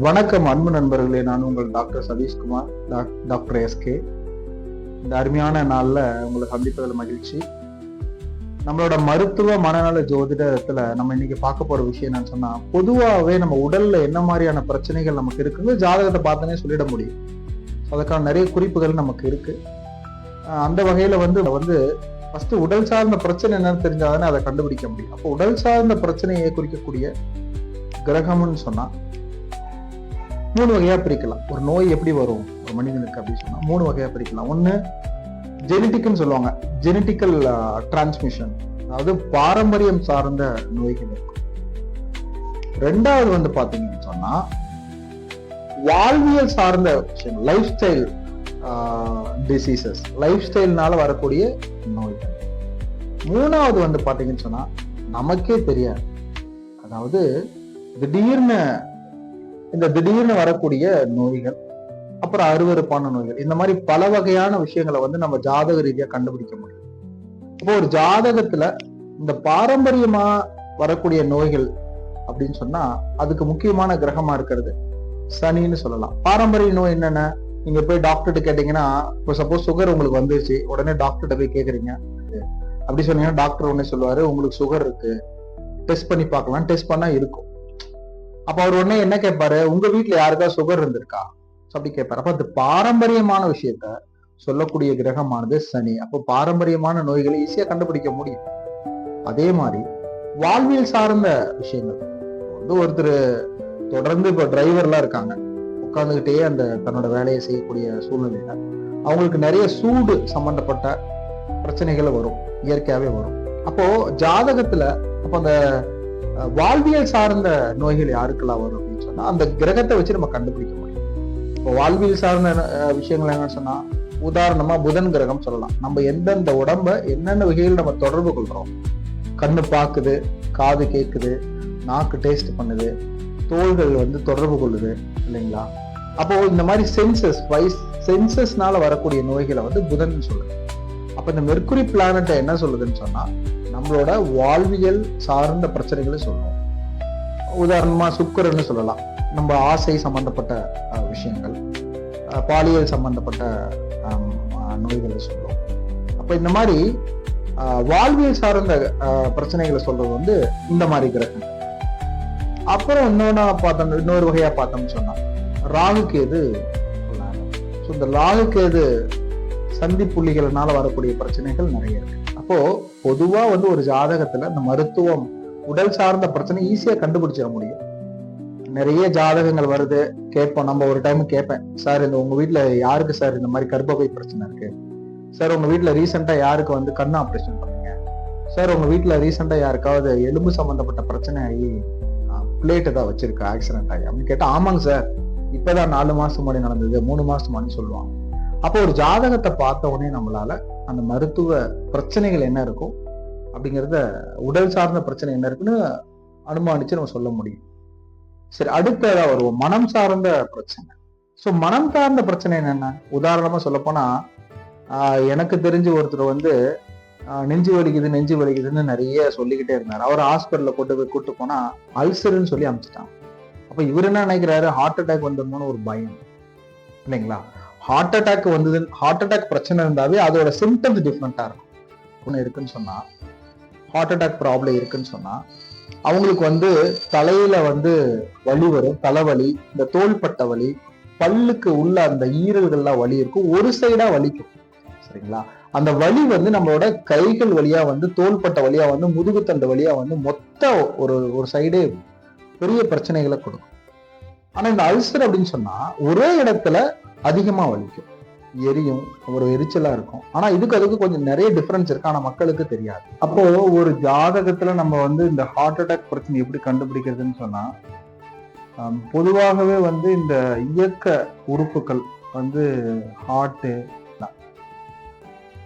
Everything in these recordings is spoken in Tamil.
வணக்கம் அன்பு நண்பர்களே நான் உங்கள் டாக்டர் சதீஷ்குமார் டாக்- டாக்டர் எஸ்கே இந்த அருமையான நாளில் உங்களை சந்திப்பதில் மகிழ்ச்சி. நம்மளோட மருத்துவ மனநல ஜோதிடத்தில் நம்ம இன்னைக்கு பார்க்க போகிற விஷயம் என்னன்னு சொன்னால் பொதுவாகவே நம்ம உடலில் என்ன மாதிரியான பிரச்சனைகள் நமக்கு இருக்குன்னு ஜாதகத்தை பார்த்தனே சொல்லிட முடியும். அதுக்கான நிறைய குறிப்புகள் நமக்கு இருக்குது அந்த வகையில் வந்து வந்து ஃபஸ்ட்டு உடல் சார்ந்த பிரச்சனை என்னன்னு தெரிஞ்சாதானே அதை கண்டுபிடிக்க முடியும். அப்போ உடல் சார்ந்த பிரச்சனையை குறிக்கக்கூடிய கிரகம்னு சொன்னால் மூணு வகையா பிரிக்கலாம். ஒரு நோய் எப்படி வரும்? ஒரு மனிதனுக்கு அப்படின்னு சொன்னா மூணு வகையா பிரிக்கலாம். ஒண்ணு ஜெனட்டிக்னு சொல்லுவாங்க. ஜெனட்டிக்கல் டிரான்ஸ்மிஷன் அதாவது பாரம்பரியம் சார்ந்த நோய்கள் இருக்கும். ரெண்டாவது வந்து பாத்தீங்கன்னு சொன்னா வாழ்வியல் சார்ந்த விஷயம் லைஃப் ஸ்டைல் டிசீசஸ் லைஃப் ஸ்டைல்னால வரக்கூடிய நோய்கள். மூணாவது வந்து பாத்தீங்கன்னு சொன்னா நமக்கே தெரியாது. அதாவது திடீர்னு இந்த திடீர்னு வரக்கூடிய நோய்கள் அப்புறம் அருவருப்பான நோய்கள் இந்த மாதிரி பல வகையான விஷயங்களை வந்து நம்ம ஜாதக ரீதியா கண்டுபிடிக்க முடியும். இப்போ ஒரு ஜாதகத்துல இந்த பாரம்பரியமா வரக்கூடிய நோய்கள் அப்படின்னு சொன்னா அதுக்கு முக்கியமான கிரகமா இருக்கிறது சனின்னு சொல்லலாம். பாரம்பரிய நோய் என்னென்ன? நீங்க போய் டாக்டர்கிட்ட கேட்டீங்கன்னா இப்போ சப்போஸ் சுகர் உங்களுக்கு வந்துருச்சு உடனே டாக்டர்கிட்ட போய் கேக்குறீங்க. அப்படி சொன்னீங்கன்னா டாக்டர் உடனே சொல்லுவாரு உங்களுக்கு சுகர் இருக்கு. டெஸ்ட் பண்ணி பார்க்கலாம். டெஸ்ட் பண்ணா இருக்கும். அப்ப அவர் உடனே என்ன கேட்பாரு? உங்க வீட்டுல யாருக்கா சுகர் இருந்திருக்கா? அப்படி கேட்பாரு. அப்ப அது பாரம்பரியமான விஷயத்த சொல்லக்கூடிய கிரகமானது சனி. அப்போ பாரம்பரியமான நோய்களை ஈஸியா கண்டுபிடிக்க முடியும். அதே மாதிரி வாழ்வியல் சார்ந்த விஷயங்கள். வந்து ஒருத்தர் தொடர்ந்து இப்ப டிரைவர்லாம் இருக்காங்க. உட்கார்ந்துகிட்டே அந்த தன்னோட வேலையை செய்யக்கூடிய சூழ்நிலையில அவங்களுக்கு நிறைய சூடு சம்பந்தப்பட்ட பிரச்சனைகள் வரும். இயற்கையாவே வரும். அப்போ ஜாதகத்துல அப்போ அந்த வாழ்வியல் சார்ந்த நோய்கள் யாருக்கெல்லாம் வரும் அப்படின்னு சொன்னா அந்த கிரகத்தை வச்சு நம்ம கண்டுபிடிக்க முடியும். இப்போ வாழ்வியல் சார்ந்த விஷயங்கள் என்னன்னு சொன்னா உதாரணமா புதன் கிரகம் சொல்லலாம். நம்ம எந்தெந்த உடம்ப என்னென்ன வகையில் நம்ம தொடர்பு கொள்றோம்? கண்ணு பார்க்குது காது கேட்குது நாக்கு டேஸ்ட் பண்ணுது தோள்கள் வந்து தொடர்பு கொள்ளுது இல்லைங்களா? அப்போ இந்த மாதிரி சென்சஸ் வைஸ் சென்சஸ்னால வரக்கூடிய நோய்களை வந்து புதன் சொல்லுது. அப்ப இந்த மெர்குரி பிளானட்டை என்ன சொல்லுதுன்னு சொன்னா நம்மளோட வாழ்வியல் சார்ந்த பிரச்சனைகளை சொல்லும் உதாரணமா சுக்கரன்னு சொல்லலாம். நம்ம ஆசை சம்பந்தப்பட்ட விஷயங்கள் பாலியல் சம்பந்தப்பட்ட நோய்களை சொல்லும் அப்ப இந்த மாதிரி வாழ்வியல் சார்ந்த அஹ், பிரச்சனைகளை சொல்றது வந்து இந்த மாதிரி கிரகம். அப்புறம் இன்னொன்னா பார்த்தோம் இன்னொரு வகையா பார்த்தோம்னு சொன்னா ராகு கேது ஸோ இந்த ராகு கேது சந்தி புள்ளிகள்னால வரக்கூடிய பிரச்சனைகள் நிறைய இருக்கு. அப்போ பொதுவா வந்து ஒரு ஜாதகத்துல இந்த மருத்துவம் உடல் சார்ந்த பிரச்சனை ஈஸியா கண்டுபிடிச்சிட முடியும். நிறைய ஜாதகங்கள் வருது. கேட்போம். நம்ம ஒரு டைம் கேட்பேன். சார் இந்த உங்க வீட்டுல யாருக்கு சார் இந்த மாதிரி கர்ப்பப்பை பிரச்சனை இருக்கு? சார் உங்க வீட்டுல ரீசெண்டா யாருக்கு வந்து கண் ஆப்ரேஷன் பண்ணீங்க? சார் உங்க வீட்டுல ரீசெண்டா யாருக்காவது எலும்பு சம்பந்தப்பட்ட பிரச்சனை ஆகி பிளேட் ஏதாவது வச்சிருக்கா? ஆக்சிடென்ட் ஆகி அப்படின்னு கேட்டா ஆமாங்க சார். இப்பதான் நாலு மாசம் முன்னாடி நடந்தது. மூணு மாசம் முன்னாடி சொல்லுவாங்க. அப்போ ஒரு ஜாதகத்தை பார்த்த உடனே நம்மளால அந்த மருத்துவ பிரச்சனைகள் என்ன இருக்கும் அப்படிங்கிறத உடல் சார்ந்த பிரச்சனை என்ன இருக்குன்னு அனுமானிச்சு நம்ம சொல்ல முடியும். சரி அடுத்ததா வருவோம். மனம் சார்ந்த பிரச்சனை. ஸோ மனம் சார்ந்த பிரச்சனை என்னென்ன உதாரணமாக சொல்லப்போனா எனக்கு தெரிஞ்ச ஒருத்தர் வந்து நெஞ்சு வலிக்குது நெஞ்சு வலிக்குதுன்னு நிறைய சொல்லிக்கிட்டே இருந்தார். அவர் ஹாஸ்பிட்டலில் கொண்டு போய் கூட்டு போனால் அல்சர்ன்னு சொல்லி அனுப்பிச்சிட்டாங்க அப்போ இவர் என்ன நினைக்கிறாரு? ஹார்ட் அட்டாக் வந்துடணும்னு ஒரு பயம். இல்லைங்களா? ஹார்ட் அட்டாக் வந்தது ஹார்ட் அட்டாக் பிரச்சனை இருந்தாவே அதோட சிம்டம்ஸ் டிஃப்ரெண்ட்டாக இருக்கும். ஒன்று இருக்குன்னு சொன்னால் ஹார்ட் அட்டாக் ப்ராப்ளம் இருக்குன்னு சொன்னால் அவங்களுக்கு வந்து தலையில வந்து வலி வரும் தலைவலி இந்த தோள்பட்ட வலி பல்லுக்கு உள்ள அந்த ஈரல்கள்லாம் வலி இருக்கும் ஒரு சைடா வலிக்கும். சரிங்களா? அந்த வலி வந்து நம்மளோட கைகள் வழியா வந்து தோள்பட்ட வழியா வந்து முதுகுத்தண்டு வழியா வந்து மொத்த ஒரு ஒரு சைடே பெரிய பிரச்சனைகளை கொடுக்கும். ஆனா இந்த அல்சர் அப்படின்னு சொன்னா ஒரே இடத்துல அதிகமா வலிக்கும். எரியும் ஒரு எரிச்சலா இருக்கும். ஆனா இதுக்கு அதுக்கு கொஞ்சம் நிறைய டிஃபரன்ஸ் இருக்கு. ஆனா மக்களுக்கு தெரியாது. அப்போ ஒரு ஜாதகத்துல நம்ம வந்து இந்த ஹார்ட் அட்டாக் பிரச்சனை எப்படி கண்டுபிடிக்கிறதுன்னு சொன்னா பொதுவாகவே வந்து இந்த இயக்க உறுப்புகள் வந்து ஹார்ட்டு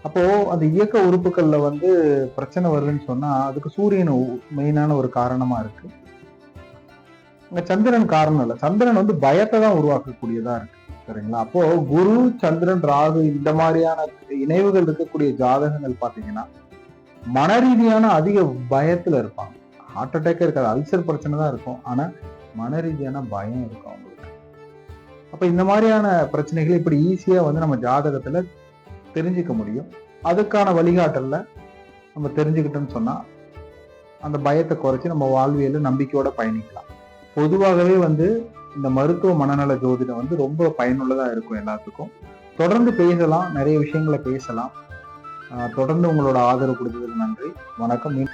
அப்போ அந்த இயக்க உறுப்புகள்ல வந்து பிரச்சனை வருதுன்னு சொன்னா அதுக்கு சூரியன் மெயினான ஒரு காரணமா இருக்கு. இங்க சந்திரன் காரணம் இல்லை. சந்திரன் வந்து பயத்தை தான் உருவாக்கக்கூடியதா இருக்கு. சரிங்களா? அப்போ குரு சந்திரன் ராகு இந்த மாதிரியான இணைவுகள் இருக்கக்கூடிய ஜாதகங்கள் பாத்தீங்கன்னா மன ரீதியான அதிக பயத்துல இருப்பாங்க. ஹார்ட் அட்டாக்கே இருக்காது அல்சர் பிரச்சனை தான் இருக்கும். ஆனா மன ரீதியான பயம் இருக்கும் அவங்களுக்கு. அப்ப இந்த மாதிரியான பிரச்சனைகளை இப்படி ஈஸியா வந்து நம்ம ஜாதகத்துல தெரிஞ்சுக்க முடியும். அதுக்கான வழிகாட்டல்ல நம்ம தெரிஞ்சுக்கிட்டோம்னு சொன்னா அந்த பயத்தை குறைச்சி நம்ம வாழ்வியல நம்பிக்கையோட பயணிக்கலாம். பொதுவாகவே வந்து இந்த மருத்துவ மனநல ஜோதிடம் வந்து ரொம்ப பயனுள்ளதா இருக்கும் எல்லாத்துக்கும். தொடர்ந்து பேசலாம் நிறைய விஷயங்களை பேசலாம். ஆஹ் தொடர்ந்து உங்களோட ஆதரவு கொடுத்ததுக்கு நன்றி. வணக்கம்